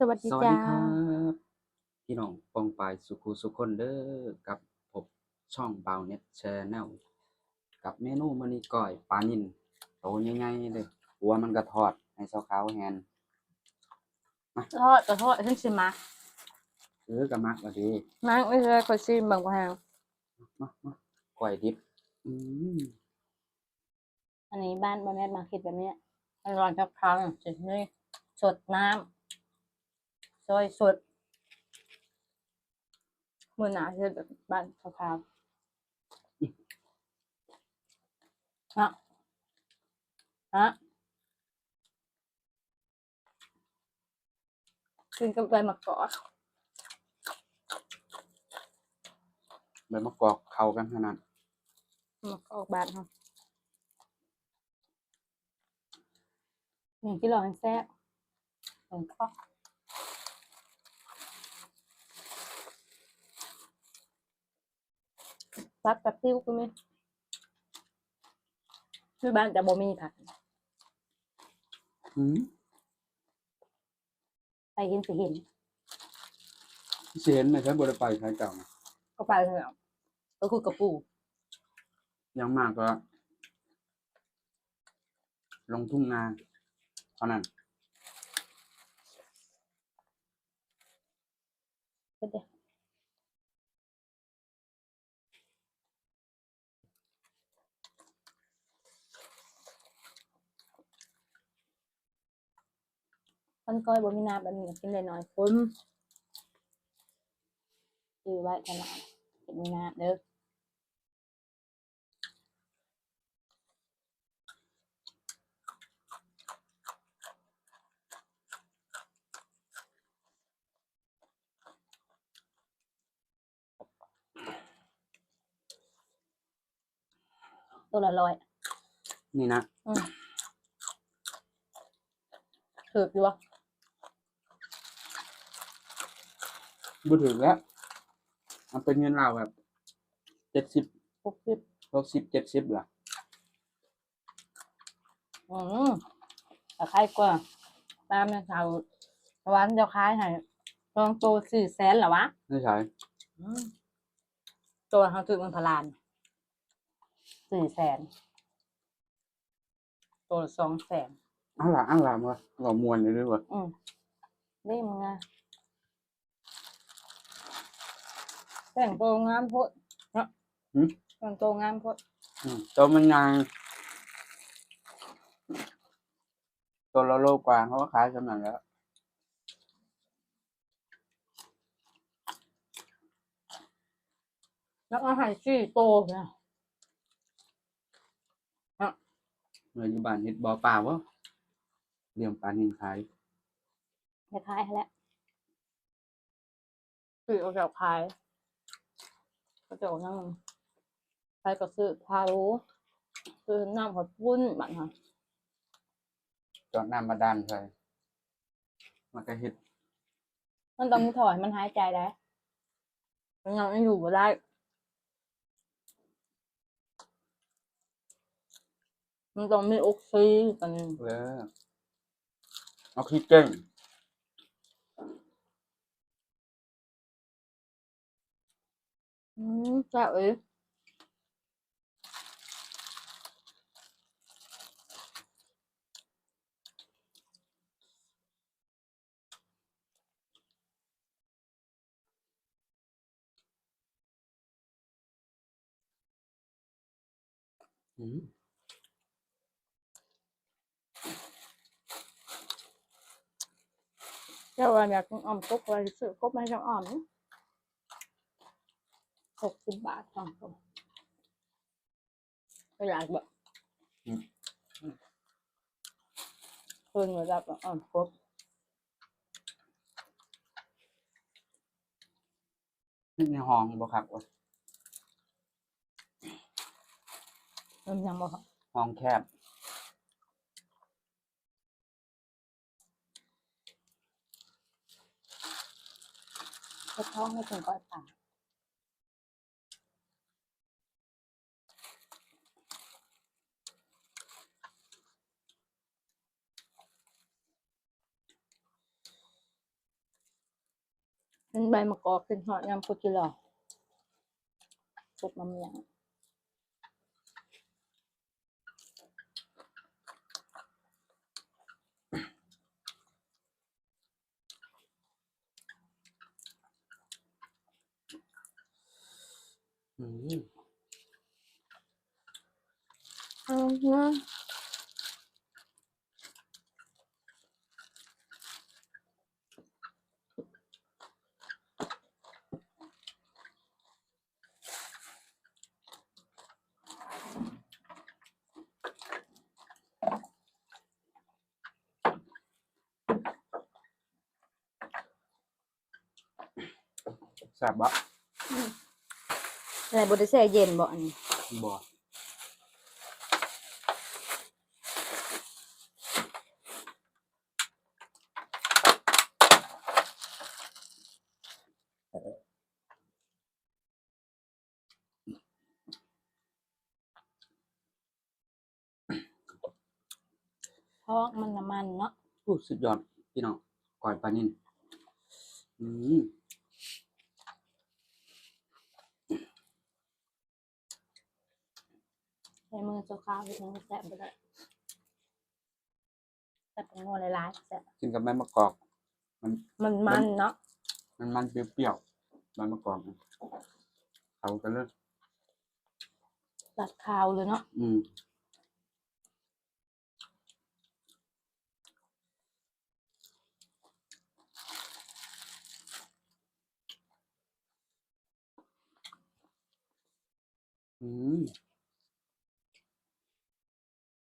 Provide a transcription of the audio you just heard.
สวัสดีสวัสจ้า ดีครับ พี่น้องปองปายสุขุสุขคนเด้อกับผมช่องบาวเน็ตแชนแนลกับเมนูมื้อนี้ก้อยปลานิลโตใหญ่ๆเลยหัวมันก็ทอดให้เซาขาวแฮนทอดก็ทอดขึ้นสิมาเออก็มักว่าดีมังไม่เคยคนชิมบางแหงมามาก้อยดิบอืมอันนี้บ้านบอแม่มาคิดแบบเนี้ยมันร้อนกับครั้งจุดนี้สดน้ำ ซอยสดมือหนาที่แบบบ้านขาวๆฮะฮะกินกับใบมะกอกใบมะกอกเข้ากันขนาดมะกอกบ้านเขาอย่างที่เราให้แซ่บเหมือนก็ ปักกับติ้วก็มีที่บ้านจะบ่มีผักอืมไปเห็นสิเห็นสิเห็นไหมครับบ่ได้ไปใช้เจ้านะก็ไปเลยอะก็คือกระปูอยังมากก็ ลงทุ่งนาเท่านั้นก็เด้ คนก้อยบ่มีน้ำแบบนี้กินได้น้อยคนคือไว้ขนาดเป็นมีน้ำเด้อตัวละร้อยนี่นะอืมถืออยู่วะ บ่ถึงแล้วมันเป็นเงินเราวแบบเจ็ดสิบหกสิบหกสิบเจ็ดสิบล่ะอืมแต่ใครกว่าตามเนี่ยชาววันเจะขายให้ลองโตสี่แสนเหรอวะไม่ใช่อืมตัวเขาถือมันพลานสี่แสนตัวละสองแสนอันละอันละมาเรามวนอยู่ด้วยวะอืมนี่มึงไง แต่งตัวงามโพดเนาะแต่งตัวงามโพดอืมตัวมันยังตัวละโลกว่าเขาก็ขายสำนันแล้ว แล้วก็ให้สี่โตเนี่ยเงินอยู่บ้านเฮ็ดบ่อเปล่าวะเลี้ยงปลานินขายคล้ายๆให้แล้วซื้อเอาจากขาย ก็จะเอานั่งใครก็ซื้อพารู้ซื้อน้ำหอดปุ้นบัดค่ะจอดน้ำมาดานใส่มันก็เฮ็ดมันต้องมีถอยมันหายใจได้มันยังไม่อยู่บ่ได้ มันต้องมีออกซิเจนเออเอาขี้เก่งอืมแซ่บเอ้ยอืมเจ้าว่าอยากกิน อ่อมกบอะไรซื้อกบมาให้จังอ่อม หกสิบบาทสองตัวก็อยากแบบเพิ่นมารับอ่อมกบในห้องบ่ครับวะมันยังบ่ครับห้องแคบก็ท้องให้ถึงก้อยป่า เป็นใบมะกอกเป็นหอดยำกุจิหลอสุกมะเมียงอืมเอานะ แซ่บบ่อะไรบไดแช่เย็นบ่อันนี้บ่เพราะมันน้ำมันเนาะอู้สุดยอดพี่น้องก้อยปลานิ่นอืม ช้มือเจ้าข้าวไปทั้งแซ่บไปเลยแซ่บเป็นงัวหลายๆแซ่บกินกับใบมะกอก มันมันมันเนาะมันมันเปรี้ยวๆใบมะกอกเขากันเลยตัดข้าวเลยเนาะอืม